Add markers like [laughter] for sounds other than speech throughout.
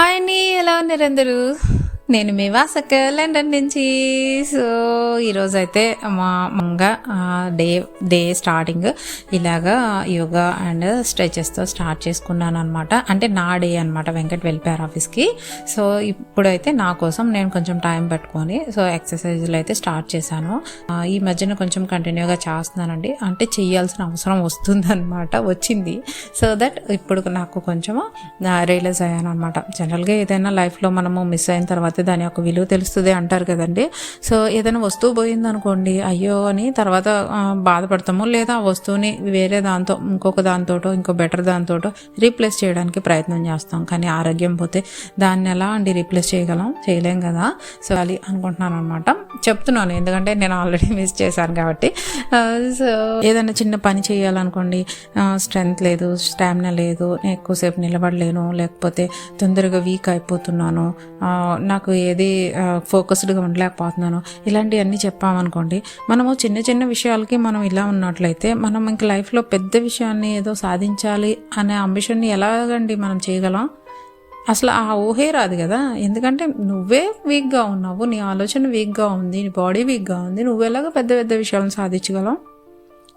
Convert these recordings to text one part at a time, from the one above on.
Hi అండి ఎలా ఉన్నారు అందరూ నేను మీ వాసక్క లండన్ నుంచి. సో ఈరోజు అయితే మా మంగ డే డే స్టార్టింగ్ ఇలాగా యోగా అండ్ స్ట్రెచెస్తో స్టార్ట్ చేసుకున్నాను అనమాట అంటే నా డే అనమాట వెంకట్ వెళ్ళిపోయారు ఆఫీస్కి. సో ఇప్పుడైతే నా కోసం నేను కొంచెం టైం పెట్టుకొని సో ఎక్సర్సైజ్లు అయితే స్టార్ట్ చేశాను. ఈ మధ్యన కొంచెం కంటిన్యూగా చేస్తున్నానండి. అంటే చేయాల్సిన అవసరం వస్తుందన్నమాట వచ్చింది. సో దట్ ఇప్పుడు నాకు కొంచెం రియలైజ్ అయ్యాను అనమాట జనరల్గా ఏదైనా లైఫ్లో మనము మిస్ అయిన తర్వాత దాని యొక్క విలువ తెలుస్తుంది అంటారు కదండి. సో ఏదైనా వస్తువు పోయింది అనుకోండి అయ్యో అని తర్వాత బాధపడతాము లేదా ఆ వస్తువుని వేరే దాంతో ఇంకొక దాంతోటో ఇంకో బెటర్ దాంతోటో రీప్లేస్ చేయడానికి ప్రయత్నం చేస్తాం. కానీ ఆరోగ్యం పోతే దాన్ని ఎలా అండి రీప్లేస్ చేయగలం? చేయలేం కదా. సో అది అనుకుంటున్నాను అనమాట చెప్తున్నాను ఎందుకంటే నేను ఆల్రెడీ మిస్ చేశాను కాబట్టి. సో ఏదైనా చిన్న పని చేయాలనుకోండి స్ట్రెంగ్త్ లేదు స్టామినా లేదు నేను ఎక్కువసేపు నిలబడలేను లేకపోతే తొందరగా వీక్ అయిపోతున్నాను నాకు నాకు ఏది ఫోకస్డ్గా ఉండలేకపోతున్నాను ఇలాంటివన్నీ చెప్పామనుకోండి మనము చిన్న చిన్న విషయాలకి మనం ఇలా ఉన్నట్లయితే మనం ఇంక లైఫ్లో పెద్ద విషయాన్ని ఏదో సాధించాలి అనే అంబిషన్ని ఎలాగండి మనం చేయగలం? అసలు ఆ ఊహే రాదు కదా. ఎందుకంటే నువ్వే వీక్గా ఉన్నావు నీ ఆలోచన వీక్గా ఉంది నీ బాడీ వీక్గా ఉంది నువ్వు ఎలాగ పెద్ద పెద్ద విషయాలను సాధించగలం?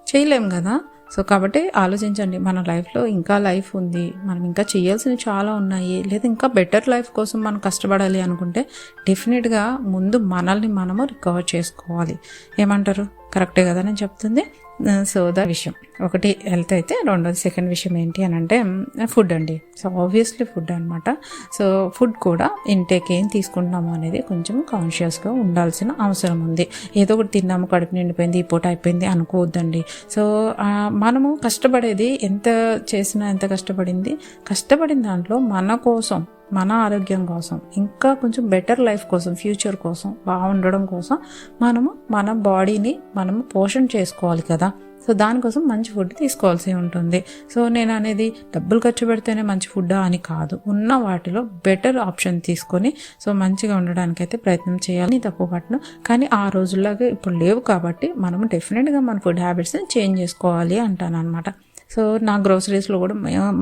చేయలేం కదా. సో కాబట్టి ఆలోచించండి మన లైఫ్లో ఇంకా లైఫ్ ఉంది మనం ఇంకా చేయాల్సినవి చాలా ఉన్నాయి లేదా ఇంకా బెటర్ లైఫ్ కోసం మనం కష్టపడాలి అనుకుంటే డెఫినెట్గా ముందు మనల్ని మనము రికవర్ చేసుకోవాలి. ఏమంటారు? కరెక్టే కదా నేను చెప్తుంది? సో ద విషయం. ఒకటి హెల్త్ అయితే రెండోది సెకండ్ విషయం ఏంటి అని అంటే ఫుడ్ అండి. సో ఆబ్వియస్లీ ఫుడ్ అనమాట సో ఫుడ్ కూడా ఇంటేక్ ఏం తీసుకుంటున్నాము అనేది కొంచెం కాన్షియస్గా ఉండాల్సిన అవసరం ఉంది. ఏదో ఒకటి తిన్నాము కడుపు నిండిపోయింది ఈ పూట అయిపోయింది అనుకోవద్దండి. సో మనము కష్టపడేది ఎంత చేసినా ఎంత కష్టపడింది? కష్టపడిన దాంట్లో మన కోసం మన ఆరోగ్యం కోసం ఇంకా కొంచెం బెటర్ లైఫ్ కోసం ఫ్యూచర్ కోసం బాగుండడం కోసం మనము మన బాడీని మనము పోషణ చేసుకోవాలి కదా. సో దానికోసం మంచి ఫుడ్ తీసుకోవాల్సి ఉంటుంది. సో నేను అనేది డబ్బులు ఖర్చు పెడితేనే మంచి ఫుడ్ అని కాదు. ఉన్న వాటిలో బెటర్ ఆప్షన్ తీసుకొని సో మంచిగా ఉండడానికైతే ప్రయత్నం చేయాలి. తప్పు పట్టను కానీ ఆ రోజుల్లాగా ఇప్పుడు లేవు కాబట్టి మనం డెఫినెట్గా మన ఫుడ్ హ్యాబిట్స్ని చేంజ్ చేసుకోవాలి అంటాను అనమాట సో నా గ్రోసరీస్లో కూడా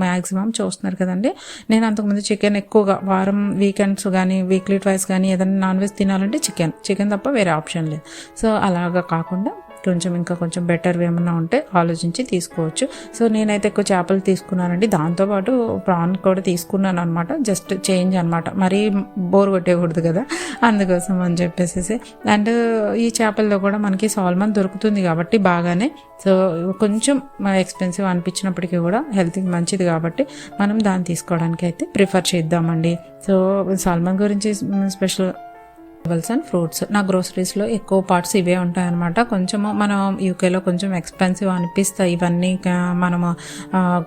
మ్యాక్సిమం చూస్తున్నారు కదండి. నేను అంతకుముందు చికెన్ ఎక్కువగా వారం వీకెండ్స్ కానీ వీక్లీ ట్వైస్ కానీ ఏదైనా నాన్ వెజ్ తినాలంటే చికెన్. చికెన్ తప్ప వేరే ఆప్షన్ లేదు. సో అలాగా కాకుండా కొంచెం ఇంకా కొంచెం బెటర్ ఏమన్నా ఉంటే ఆలోచించి తీసుకోవచ్చు. సో నేనైతే ఎక్కువ చేపలు తీసుకున్నానండి. దాంతోపాటు ప్రాన్ కూడా తీసుకున్నాను అనమాట జస్ట్ చేంజ్ అనమాట మరీ బోర్ కొట్టేయకూడదు కదా. అందుకోసం అని చెప్పేసి అండ్ ఈ చేపల్లో కూడా మనకి సాల్మన్ దొరుకుతుంది కాబట్టి బాగానే. సో కొంచెం ఎక్స్పెన్సివ్ అనిపించినప్పటికీ కూడా హెల్త్కి మంచిది కాబట్టి మనం దాన్ని తీసుకోవడానికి అయితే ప్రిఫర్ చేద్దామండి. సో సాల్మన్ గురించి స్పెషల్ వెజిటబుల్స్ అండ్ ఫ్రూట్స్ నా గ్రోసరీస్లో ఎక్కువ పార్ట్స్ ఇవే ఉంటాయన్నమాట. కొంచెము మనం యూకేలో కొంచెం ఎక్స్పెన్సివ్ అనిపిస్తాయి ఇవన్నీ మనము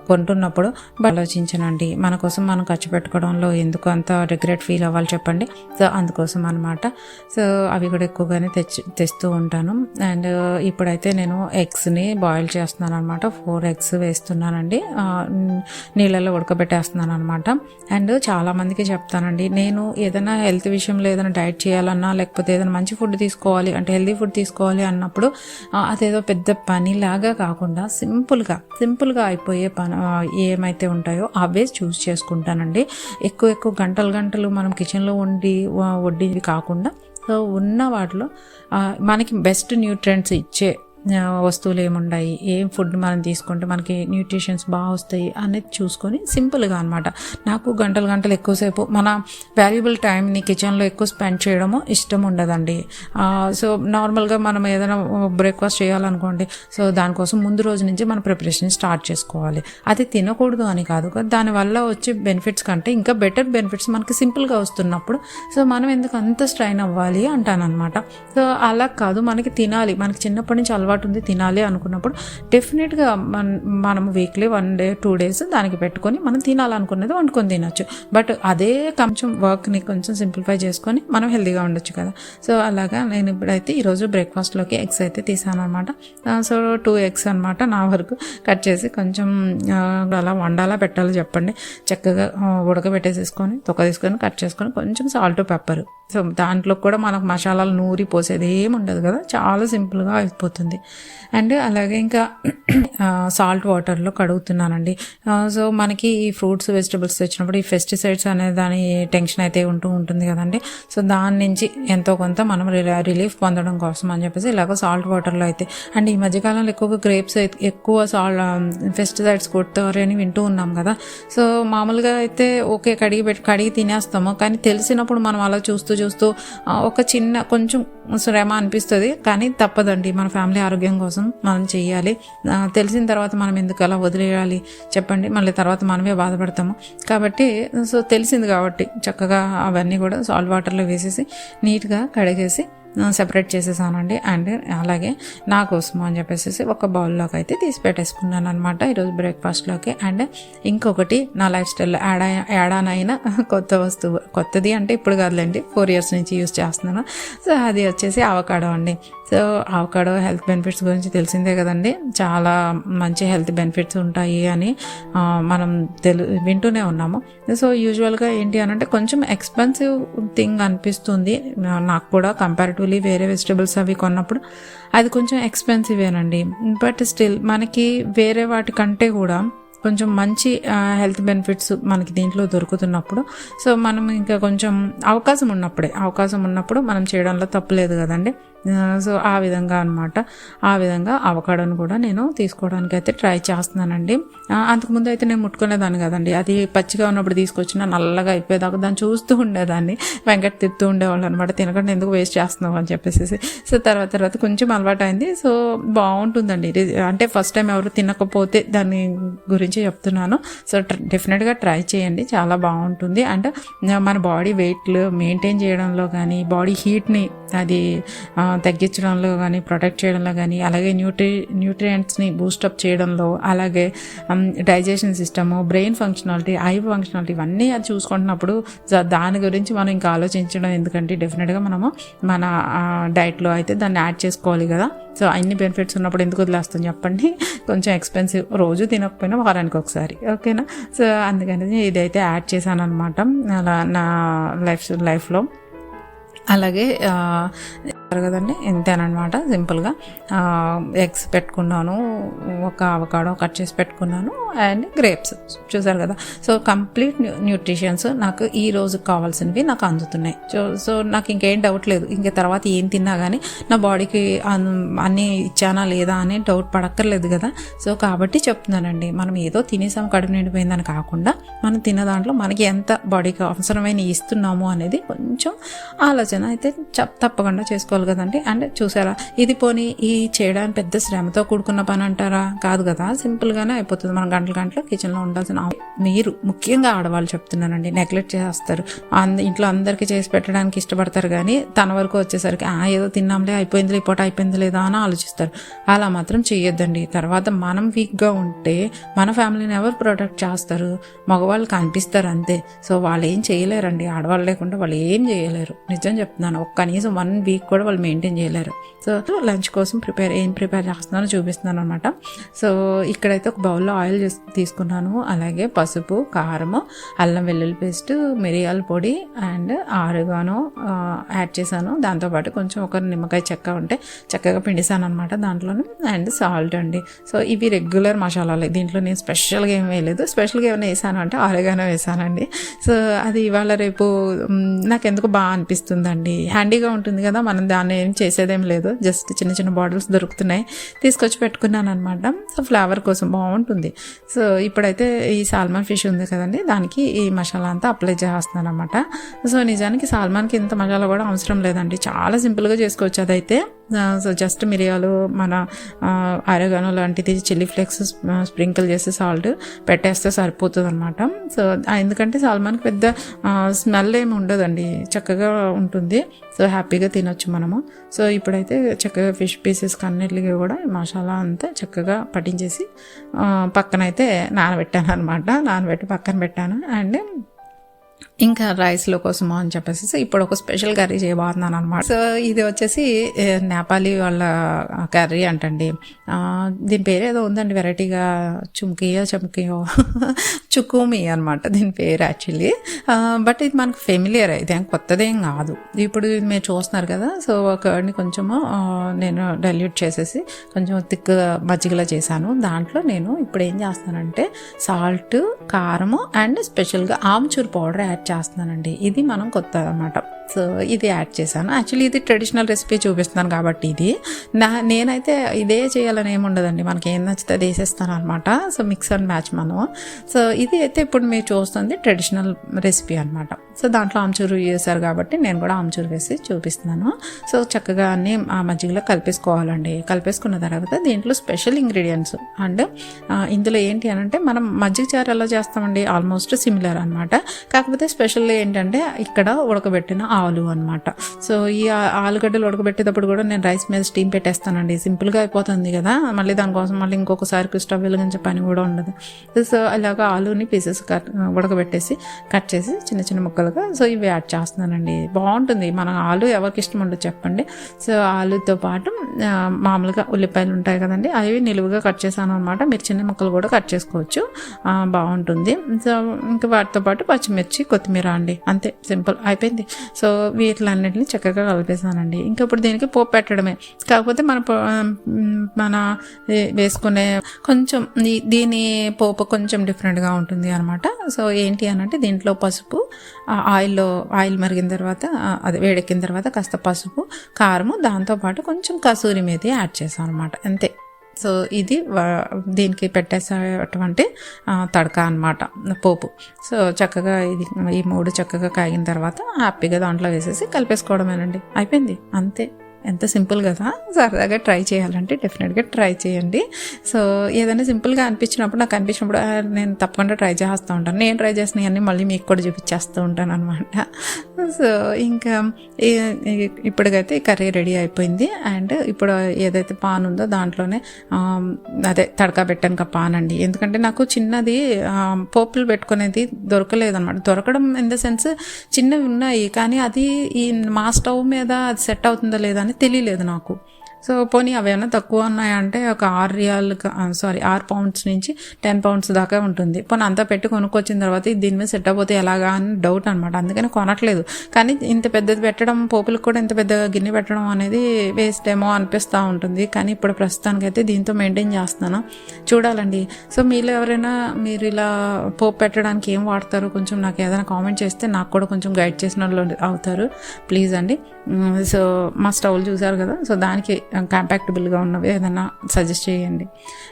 కొంటున్నప్పుడు. ఆలోచించనండి. మన కోసం మనం ఖర్చు పెట్టుకోవడంలో ఎందుకు అంత రిగ్రెట్ ఫీల్ అవ్వాలి చెప్పండి? సో అందుకోసం అనమాట సో అవి కూడా ఎక్కువగానే తెచ్చి తెస్తూ ఉంటాను. అండ్ ఇప్పుడైతే నేను ఎగ్స్ని బాయిల్ చేస్తున్నాను అనమాట ఫోర్ ఎగ్స్ వేస్తున్నానండి. ఆ, నీళ్ళలో ఉడకబెట్టేస్తున్నాను అనమాట అండ్ చాలామందికి చెప్తానండి. నేను ఏదైనా హెల్త్ విషయంలో ఏదైనా డైట్ చేయాలి చేయాలన్నా లేకపోతే ఏదైనా మంచి ఫుడ్ తీసుకోవాలి అంటే హెల్తీ ఫుడ్ తీసుకోవాలి అన్నప్పుడు అదేదో పెద్ద పనిలాగా కాకుండా సింపుల్గా సింపుల్గా అయిపోయే పని ఏమైతే ఉంటాయో అవే చూస్ చేసుకుంటానండి. ఎక్కువ ఎక్కువ గంటలు గంటలు మనం కిచెన్లో వండి వడ్డీ కాకుండా సో ఉన్న వాటిలో మనకి బెస్ట్ న్యూట్రియంట్స్ ఇచ్చే వస్తువులు ఏముంటాయి ఏం ఫుడ్ మనం తీసుకుంటే మనకి న్యూట్రిషన్స్ బాగా వస్తాయి అనేది చూసుకొని సింపుల్గా అనమాట నాకు గంటలు గంటలు ఎక్కువసేపు మన వాల్యుబుల్ టైంని కిచెన్లో ఎక్కువ స్పెండ్ చేయడము ఇష్టం ఉండదండి. సో నార్మల్గా మనం ఏదైనా బ్రేక్ఫాస్ట్ చేయాలనుకోండి సో దానికోసం ముందు రోజు నుంచి మన ప్రిపరేషన్ స్టార్ట్ చేసుకోవాలి. అది తినకూడదు అని కాదు దానివల్ల వచ్చే బెనిఫిట్స్ కంటే ఇంకా బెటర్ బెనిఫిట్స్ మనకి సింపుల్గా వస్తున్నప్పుడు సో మనం ఎందుకు అంత స్ట్రైన్ అవ్వాలి అంటానన్నమాట. సో అలా కాదు మనకి తినాలి. మనకి చిన్నప్పటి నుంచి అలవాటు ఉంది తినాలి అనుకున్నప్పుడు డెఫినెట్గా మన మనం weekly one day two days దానికి పెట్టుకొని మనం తినాలనుకున్నది వండుకొని తినొచ్చు. బట్ అదే కొంచెం వర్క్ని కొంచెం సింప్లిఫై చేసుకొని మనం హెల్తీగా ఉండొచ్చు కదా. సో అలాగా నేను ఇప్పుడైతే ఈరోజు బ్రేక్ఫాస్ట్లోకి ఎగ్స్ అయితే తీసాను అనమాట సో టూ ఎగ్స్ అనమాట నా వరకు కట్ చేసి కొంచెం అలా వండాలా పెట్టాలో చెప్పండి. చక్కగా ఉడకబెట్టేసేసుకొని తొక్క తీసుకొని కట్ చేసుకొని కొంచెం సాల్ట్ పెప్పర్. సో దాంట్లో కూడా మనకు మసాలాలు నూరి పోసేది ఏమి ఉండదు కదా. చాలా సింపుల్గా అయిపోతుంది. అండ్ అలాగే ఇంకా సాల్ట్ వాటర్లో కడుగుతున్నానండి. సో మనకి ఈ ఫ్రూట్స్ వెజిటబుల్స్ తెచ్చినప్పుడు ఈ పెస్టిసైడ్స్ అనే దాని టెన్షన్ అయితే ఉంటూ ఉంటుంది కదండి. సో దాని నుంచి ఎంతో కొంత మనం రిలా- రిలీఫ్ పొందడం కోసం అని చెప్పేసి ఇలాగ సాల్ట్ వాటర్లో అయితే. అండ్ ఈ మధ్యకాలంలో ఎక్కువగా గ్రేప్స్ ఎక్కువ సాల్ట్ పెస్టిసైడ్స్ కొడతారు అని వింటూ ఉన్నాం కదా. సో మామూలుగా అయితే ఓకే కడిగి పెట్టి కడిగి తినేస్తాము. కానీ తెలిసినప్పుడు మనం అలా చూస్తూ చూస్తూ ఒక చిన్న కొంచెం శ్రమ అనిపిస్తుంది. కానీ తప్పదండి. మన ఫ్యామిలీ ఆరోగ్యం ఆరోగ్యం కోసం మనం చేయాలి తెలిసిన తర్వాత మనం ఎందుకు అలా వదిలేయాలి? చెప్పండి. మళ్ళీ తర్వాత మనమే బాధపడతాము. కాబట్టి సో తెలిసింది కాబట్టి చక్కగా అవన్నీ కూడా సాల్ట్ వాటర్లో వేసేసి నీట్గా కడిగేసి సెపరేట్ చేసేసానండి. అండ్ అలాగే నా కోసం అని చెప్పేసి ఒక బౌల్లోకి అయితే తీసి పెట్టేసుకున్నాను అనమాట ఈరోజు బ్రేక్ఫాస్ట్లోకి. అండ్ ఇంకొకటి నా లైఫ్ స్టైల్లో యాడ్ యాడ్ ఆన్ అయిన కొత్త వస్తువు. కొత్తది అంటే ఇప్పుడు కాదులేండి ఫోర్ ఇయర్స్ నుంచి యూస్ చేస్తున్నాను. సో అది వచ్చేసి అవకాడో అండి. సో అవకాడో హెల్త్ బెనిఫిట్స్ గురించి తెలిసిందే కదండి. చాలా మంచి హెల్త్ బెనిఫిట్స్ ఉంటాయి అని మనం తెలు వింటూనే ఉన్నాము. సో యూజువల్గా ఏంటి అని అంటే కొంచెం ఎక్స్పెన్సివ్ థింగ్ అనిపిస్తుంది. నాకు కూడా కంపారిటివ్లీ వేరే వెజిటబుల్స్ అవి కొన్నప్పుడు అది కొంచెం ఎక్స్పెన్సివేనండి. బట్ స్టిల్ మనకి వేరే వాటి కంటే కూడా కొంచెం మంచి హెల్త్ బెనిఫిట్స్ మనకి దీంట్లో దొరుకుతున్నప్పుడు సో మనం ఇంకా కొంచెం అవకాశం ఉన్నప్పుడే అవకాశం ఉన్నప్పుడు మనం చేయడంలో తప్పులేదు కదండి. సో ఆ విధంగా అనమాట ఆ విధంగా అవకాడను కూడా నేను తీసుకోవడానికి అయితే ట్రై చేస్తున్నానండి. అంతకుముందు అయితే నేను ముట్టుకునేదాన్ని కదండి. అది పచ్చిగా ఉన్నప్పుడు తీసుకొచ్చిన నల్లగా అయిపోయేదాకా దాన్ని చూస్తూ ఉండేదాన్ని. వెంకట తిప్పుతూ ఉండేవాళ్ళు అనమాట తినకుండా ఎందుకు వేస్ట్ చేస్తున్నావు అని చెప్పేసి సో తర్వాత తర్వాత కొంచెం అలవాటు అయింది సో బాగుంటుందండి. ఇది అంటే ఫస్ట్ టైం ఎవరు తినకపోతే దాని గురించి చెప్తున్నాను. సో డెఫినెట్గా ట్రై చేయండి. చాలా బాగుంటుంది. అండ్ మన బాడీ వెయిట్లు మెయింటైన్ చేయడంలో కానీ బాడీ హీట్ని అది తగ్గించడంలో కానీ ప్రొటెక్ట్ చేయడంలో కానీ అలాగే న్యూట్రి న్యూట్రియంట్స్ని బూస్టప్ చేయడంలో అలాగే digestion system brain functionality eye functionality ఇవన్నీ అది చూసుకుంటున్నప్పుడు దాని గురించి మనం ఇంకా ఆలోచించడం ఎందుకంటే డెఫినెట్గా మనము మన డైట్లో అయితే దాన్ని యాడ్ చేసుకోవాలి కదా. సో అన్ని బెనిఫిట్స్ ఉన్నప్పుడు ఎందుకు వదిలేస్తాం చెప్పండి? [laughs] కొంచెం ఎక్స్పెన్సివ్ రోజు తినకపోయినా వారానికి ఒకసారి ఓకేనా? సో అందుకని ఇదైతే యాడ్ చేశాను అనమాట అలా నా లైఫ్ లైఫ్లో అలాగే కదండి? ఇంతేనమాట సింపుల్గా. ఎగ్స్ పెట్టుకున్నాను ఒక అవకాడో కట్ చేసి పెట్టుకున్నాను అండ్ గ్రేప్స్ చూసారు కదా? సో కంప్లీట్ న్యూట్రిషన్స్ నాకు ఈ రోజు కావాల్సినవి నాకు అందుతున్నాయి. సో సో నాకు ఇంకేం డౌట్ లేదు. ఇంక తర్వాత ఏం తిన్నా కానీ నా బాడీకి అన్నీ ఇచ్చానా లేదా అని డౌట్ పడక్కర్లేదు కదా? సో కాబట్టి చెప్తున్నానండి. మనం ఏదో తినేసాం కడుపు నిండిపోయిందని కాకుండా మనం తిన్న దాంట్లో మనకి ఎంత బాడీకి అవసరమైన ఇస్తున్నాము అనేది కొంచెం ఆలోచన అయితే తప్పకుండా చేసుకో చేసుకోవాలి కదండి. అండ్ చూసారా ఇది పోనీ ఈ చేయడానికి పెద్ద శ్రమతో కూడుకున్న పని అంటారా? కాదు కదా సింపుల్గానే అయిపోతుంది. మనం గంటల గంటలు కిచెన్లో ఉండాల్సిన మీరు ముఖ్యంగా ఆడవాళ్ళు చెప్తున్నానండి నెగ్లెక్ట్ చేస్తారు. అంద ఇంట్లో అందరికీ చేసి పెట్టడానికి ఇష్టపడతారు కానీ తన వరకు వచ్చేసరికి ఆ ఏదో తిన్నాంలే అయిపోయింది పూట అయిపోయింది లేదా అని ఆలోచిస్తారు. అలా మాత్రం చేయొద్దండి తర్వాత మనం వీక్గా ఉంటే మన ఫ్యామిలీని ఎవరు ప్రొటెక్ట్ చేస్తారు? మగవాళ్ళు కనిపిస్తారు అంతే. సో వాళ్ళు ఏం చేయలేరండి. ఆడవాళ్ళు లేకుండా వాళ్ళు ఏం చేయలేరు. నిజం చెప్తున్నాను. ఒక కనీసం వన్ వీక్ కూడా వాళ్ళు మెయింటైన్ చేయలేరు. సో లంచ్ కోసం ప్రిపేర్ ఏం ప్రిపేర్ చేస్తున్నానో చూపిస్తున్నాను అనమాట సో ఇక్కడైతే ఒక బౌల్లో ఆయిల్ తీసుకున్నాను. అలాగే పసుపు కారము అల్లం వెల్లుల్లి పేస్ట్ మిరియాల పొడి అండ్ ఆరుగాను యాడ్ చేశాను. దాంతోపాటు కొంచెం ఒక నిమ్మకాయ చెక్క ఉంటే చక్కగా పిండిసాను అనమాట దాంట్లోనే. అండ్ సాల్ట్ అండి. సో ఇవి రెగ్యులర్ మసాలాలు. దీంట్లో నేను స్పెషల్గా ఏం వేయలేదు. స్పెషల్గా ఏమైనా వేసాను అంటే ఆరుగానో వేసానండి. సో అది ఇవాళ రేపు నాకు ఎందుకు బాగా అనిపిస్తుందండి. హ్యాండీగా ఉంటుంది కదా మనం దాన్ని ఏం చేసేదేం లేదు. జస్ట్ చిన్న చిన్న బాటిల్స్ దొరుకుతున్నాయి. తీసుకొచ్చి పెట్టుకున్నాను అనమాట సో ఫ్లేవర్ కోసం బాగుంటుంది. సో ఇప్పుడైతే ఈ సాల్మన్ ఫిష్ ఉంది కదండి దానికి ఈ మసాలా అంతా అప్లై చేస్తున్నాను అనమాట సో నిజానికి సాల్మాన్కి ఇంత మసాలా కూడా అవసరం లేదండి. చాలా సింపుల్గా చేసుకోవచ్చు అదైతే. సో జస్ట్ మిరియాలు మన అరగానో లాంటిది చిల్లీ ఫ్లేక్స్ స్ప్రింకిల్ చేసి సాల్ట్ పెట్టేస్తే సరిపోతుంది అనమాట సో ఎందుకంటే సాల్మాన్కి పెద్ద స్మెల్ ఏమి ఉండదండి. చక్కగా ఉంటుంది. సో హ్యాపీగా తినొచ్చు మనము. సో ఇప్పుడైతే చక్కగా ఫిష్ పీసెస్ అన్నిటికి కూడా మసాలా అంతా చక్కగా పట్టించేసి పక్కన పక్కనైతే నానబెట్టాను అనమాట నానబెట్టి పక్కన పెట్టాను. అండ్ ఇంకా రైస్లో కోసము అని చెప్పేసి ఇప్పుడు ఒక స్పెషల్ కర్రీ చేయబోతున్నాను అనమాట సో ఇది వచ్చేసి నేపాలి నేపాలీ వాళ్ళ కర్రీ అంటండి. దీని పేరు ఏదో ఉందండి వెరైటీగా చుమ్కియో చమ్కియో [laughs] చుకుమి అనమాట దీని పేరు యాక్చువల్లీ బట్ ఇది మనకు ఫెమిలియర్ ఇదేం కొత్తదేం కాదు. ఇప్పుడు మీరు చూస్తున్నారు కదా సో కర్డ్ని కొంచెము నేను డైల్యూట్ చేసేసి కొంచెం థిక్ మజ్జిగలా చేశాను. దాంట్లో నేను ఇప్పుడు ఏం చేస్తానంటే సాల్ట్ కారము అండ్ స్పెషల్గా ఆమ్చూర్ పౌడర్ యాడ్ చేస్తున్నానండి. ఇది మనం కొత్త అనమాట సో ఇది యాడ్ చేశాను. యాక్చువల్లీ ఇది ట్రెడిషనల్ రెసిపీ చూపిస్తున్నాను కాబట్టి ఇది. నా నేనైతే ఇదే చేయాలని ఏమి ఉండదండి. మనకి ఏం నచ్చితే అది వేసేస్తాను అనమాట సో మిక్స్ అండ్ మ్యాచ్ మనం సో ఇది అయితే ఇప్పుడు మీరు చూస్తుంది ట్రెడిషనల్ రెసిపీ అనమాట సో దాంట్లో ఆమ్చూరు చేశారు కాబట్టి నేను కూడా ఆమ్చూరు వేసి చూపిస్తున్నాను. సో చక్కగా అన్ని ఆ మజ్జిగలో కలిపేసుకోవాలండి. కలిపేసుకున్న తర్వాత దీంట్లో స్పెషల్ ఇంగ్రీడియంట్స్ అండ్ ఇందులో ఏంటి అని అంటే మనం మజ్జిగ చారు ఎలా చేస్తామండి? ఆల్మోస్ట్ సిమిలర్ అనమాట కాకపోతే స్పెషల్ ఏంటంటే ఇక్కడ ఉడకబెట్టిన ఆలు అనమాట సో ఈ ఆలుగడ్డలు ఉడకబెట్టేటప్పుడు కూడా నేను రైస్ మీద స్టీమ్ పెట్టేస్తానండి. సింపుల్గా అయిపోతుంది కదా. మళ్ళీ దానికోసం మళ్ళీ ఇంకొకసారి స్టవ్ వెలిగించే పని కూడా ఉండదు. సో అలాగ ఆలుని పీసెస్ కట్ ఉడకబెట్టేసి కట్ చేసి చిన్న చిన్న ముక్కలుగా సో ఇవి యాడ్ చేస్తున్నానండి. బాగుంటుంది. మన ఆలు ఎవరికి ఇష్టం ఉండదు చెప్పండి. సో ఆలుతో పాటు మామూలుగా ఉల్లిపాయలు ఉంటాయి కదండి. అవి నిలువుగా కట్ చేశాను అనమాట మీరు చిన్న ముక్కలు కూడా కట్ చేసుకోవచ్చు. బాగుంటుంది. సో ఇంకా వాటితో పాటు పచ్చిమిర్చి కొత్తిమీర అండి. అంతే. సింపుల్. అయిపోయింది. సో సో వీటిలన్నింటినీ చక్కగా కలిపేసానండి ఇంకా ఇప్పుడు దీనికి పోపు పెట్టడమే. కాకపోతే మన పో- మన వేసుకునే కొంచెం దీని పోపు కొంచెం డిఫరెంట్గా ఉంటుంది అనమాట సో ఏంటి అనంటే దీంట్లో పసుపు ఆయిల్లో ఆయిల్ మరిగిన తర్వాత అది అదే వేడెక్కిన తర్వాత కాస్త పసుపు కారము దాంతోపాటు కొంచెం కసూరి మేతి యాడ్ చేసాం అనమాట అంతే. సో ఇది వా- దీనికి పెట్టేసేటువంటి తడక అనమాట పోపు. సో చక్కగా ఇది ఈ మూడు చక్కగా కాగిన తర్వాత హ్యాపీగా దాంట్లో వేసేసి కలిపేసుకోవడమేనండి. అయిపోయింది. అంతే. ఎంత సింపుల్ కదా. సరదాగా ట్రై చేయాలంటే డెఫినెట్గా ట్రై చేయండి. సో ఏదైనా సింపుల్గా అనిపించినప్పుడు నాకు అనిపించినప్పుడు నేను తప్పకుండా ట్రై చేస్తూ ఉంటాను. నేను ట్రై చేసినవన్నీ మళ్ళీ మీకు కూడా చూపించేస్తూ ఉంటాను అనమాట సో ఇంకా ఇప్పటికైతే కర్రీ రెడీ అయిపోయింది. అండ్ ఇప్పుడు ఏదైతే పాన్ ఉందో దాంట్లోనే అదే తడకా పెట్టాను కా పాన్ అండి. ఎందుకంటే నాకు చిన్నది పోపులు పెట్టుకునేది దొరకలేదు అనమాట దొరకడం ఇన్ ద సెన్స్ చిన్నవి ఉన్నాయి కానీ అది ఈ మా స్టవ్ మీద అది సెట్ అవుతుందో లేదా అని తెలియలేదు నాకు. సో పోనీ అవేమైనా తక్కువ ఉన్నాయంటే ఒక ఆరు రియాల్ సారీ ఆరు పౌండ్స్ నుంచి టెన్ పౌండ్స్ దాకా ఉంటుంది. పోనీ అంతా పెట్టి కొనుక్కొచ్చిన తర్వాత దీని మీద సెట్ అయిపోతే ఎలాగా అని డౌట్ అనమాట అందుకని కొనట్లేదు. కానీ ఇంత పెద్దది పెట్టడం పోపులకు కూడా ఇంత పెద్ద గిన్నె పెట్టడం అనేది వేస్ట్ ఏమో అనిపిస్తూ ఉంటుంది. కానీ ఇప్పుడు ప్రస్తుతానికైతే దీంతో మెయింటైన్ చేస్తున్నాను. చూడాలండి. సో మీలో ఎవరైనా మీరు ఇలా పోపు పెట్టడానికి ఏం వాడతారు కొంచెం నాకు ఏదైనా కామెంట్ చేస్తే నాకు కూడా కొంచెం గైడ్ చేసిన వాళ్ళు అవుతారు. ప్లీజ్ అండి. సో మా స్టవ్లు చూసారు కదా? సో దానికి కంపాక్టబుల్గా ఉన్నవి ఏదైనా సజెస్ట్ చేయండి.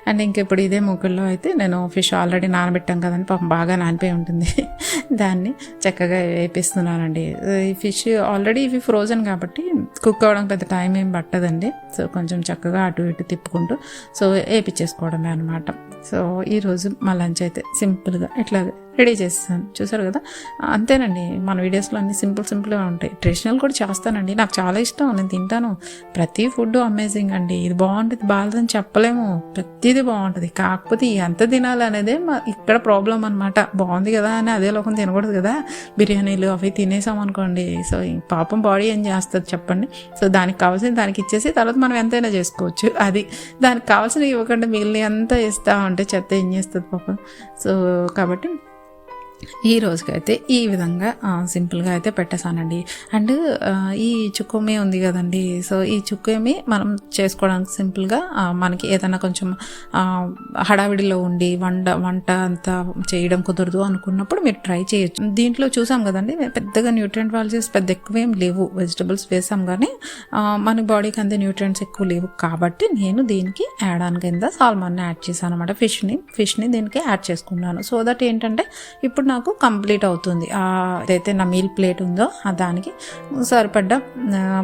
అండ్ ఇంక ఇప్పుడు ఇదే మూకుల్లో అయితే నేను ఫిష్ ఆల్రెడీ నానబెట్టాం కదండి పాపం బాగా నానిపోయి ఉంటుంది. [laughs] దాన్ని చక్కగా వేపిస్తున్నానండి. ఈ ఫిష్ ఆల్రెడీ ఇవి ఫ్రోజన్ కాబట్టి కుక్ అవ్వడం పెద్ద టైం ఏం పట్టదండి. సో కొంచెం చక్కగా అటు ఇటు తిప్పుకుంటూ సో వేపించేసుకోవడమే అనమాట సో ఈరోజు మా లంచ్ అయితే సింపుల్గా ఇట్లా రెడీ చేస్తాను. చూసారు కదా? అంతేనండి. మన వీడియోస్లో అన్ని సింపుల్ సింపుల్గా ఉంటాయి. ట్రెడిషనల్ కూడా చేస్తానండి. నాకు చాలా ఇష్టం. నేను తింటాను. ప్రతి ఫుడ్ అమేజింగ్ అండి. ఇది బాగుంటుంది. బాగాలేదని చెప్పలేము. ప్రతిదీ బాగుంటుంది. కాకపోతే ఎంత తినాలి అనేదే మా ఇక్కడ ప్రాబ్లం అనమాట బాగుంది కదా అని అదే లోకం తినకూడదు కదా? బిర్యానీలు అవి తినేసాం అనుకోండి. సో పాపం బాడీ ఏం చేస్తుంది చెప్పండి? సో దానికి కావాల్సిన దానికి ఇచ్చేసి తర్వాత మనం ఎంతైనా చేసుకోవచ్చు. అది దానికి కావాల్సిన ఇవ్వకుండా. మిగిలిన అంతా ఇస్తా ఉంటే చెత్త ఏం చేస్తుంది పాపం? సో కాబట్టి ఈ రోజుకైతే ఈ విధంగా సింపుల్గా అయితే పెట్టేశానండి అండ్ ఈ చుక్కుమే ఉంది కదండి. సో ఈ చుక్కుమి మనం చేసుకోవడానికి సింపుల్గా మనకి ఏదైనా కొంచెం హడావిడిలో ఉండి వంట వంట అంతా చేయడం కుదరదు అనుకున్నప్పుడు మీరు ట్రై చేయొచ్చు. దీంట్లో చూసాం కదండి పెద్దగా న్యూట్రియంట్ వాల్యూస్ పెద్ద ఎక్కువేం లేవు. వెజిటబుల్స్ వేసాం కానీ మన బాడీకి అంతే న్యూట్రియంట్స్ ఎక్కువ లేవు. కాబట్టి నేను దీనికి యాడ్ ఆన్ కింద సాల్మాన్ని యాడ్ చేశాను అనమాట ఫిష్ని ఫిష్ని దీనికి యాడ్ చేసుకున్నాను. సో దట్ ఏంటంటే ఇప్పుడు నాకు కంప్లీట్ అవుతుంది. అదైతే ఏదైతే నా మీల్ ప్లేట్ ఉందో దానికి సరిపడ్డ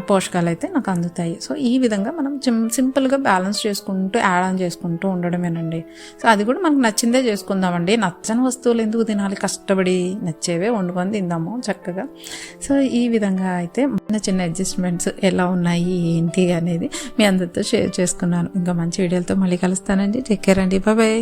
పోషకాలు అయితే నాకు అందుతాయి. సో ఈ విధంగా మనం సింపుల్గా బ్యాలెన్స్ చేసుకుంటూ యాడ్ ఆన్ చేసుకుంటూ ఉండడమేనండి. సో అది కూడా మనకు నచ్చిందే చేసుకుందామండి. నచ్చని వస్తువులు ఎందుకు తినాలి? కష్టపడి నచ్చేవే వండుకొని తిందాము చక్కగా. సో ఈ విధంగా అయితే చిన్న చిన్న అడ్జస్ట్మెంట్స్ ఎలా ఉన్నాయి ఏంటి అనేది మీ అందరితో షేర్ చేసుకున్నాను. ఇంకా మంచి వీడియోలతో మళ్ళీ కలుస్తానండి. టేక్ కేర్ అండి. బాయ్